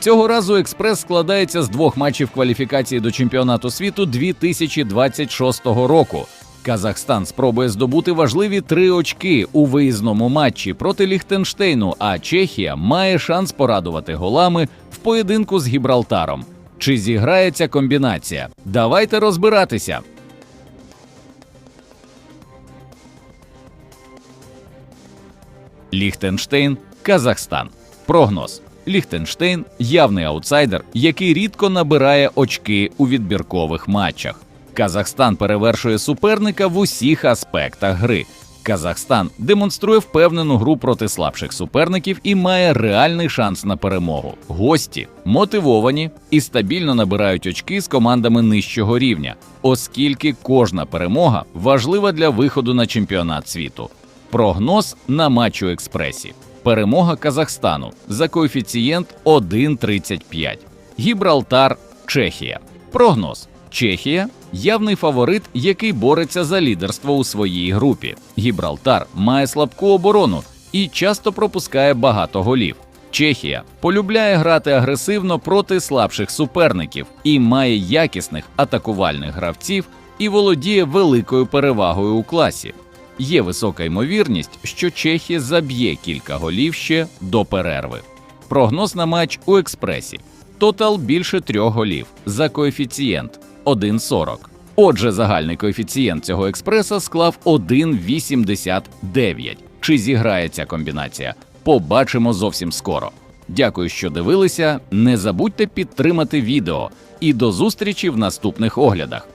Цього разу експрес складається з двох матчів кваліфікації до чемпіонату світу 2026 року. Казахстан спробує здобути важливі три очки у виїзному матчі проти Ліхтенштейну, а Чехія має шанс порадувати голами в поєдинку з Гібралтаром. Чи зіграє ця комбінація? Давайте розбиратися. Ліхтенштейн, Казахстан. Прогноз. Ліхтенштейн явний аутсайдер, який рідко набирає очки у відбіркових матчах. Казахстан перевершує суперника в усіх аспектах гри. Казахстан демонструє впевнену гру проти слабших суперників і має реальний шанс на перемогу. Гості мотивовані і стабільно набирають очки з командами нижчого рівня, оскільки кожна перемога важлива для виходу на чемпіонат світу. Прогноз на матч у експресі. Перемога Казахстану за коефіцієнт 1,35. Гібралтар, Чехія. Прогноз. Чехія явний фаворит, який бореться за лідерство у своїй групі. Гібралтар має слабку оборону і часто пропускає багато голів. Чехія полюбляє грати агресивно проти слабших суперників і має якісних атакувальних гравців і володіє великою перевагою у класі. Є висока ймовірність, що Чехія заб'є кілька голів ще до перерви. Прогноз на матч у експресі. Тотал більше трьох голів за коефіцієнт 1,40. Отже, загальний коефіцієнт цього експреса склав 1,89. Чи зіграє ця комбінація? Побачимо зовсім скоро. Дякую, що дивилися. Не забудьте підтримати відео і до зустрічі в наступних оглядах.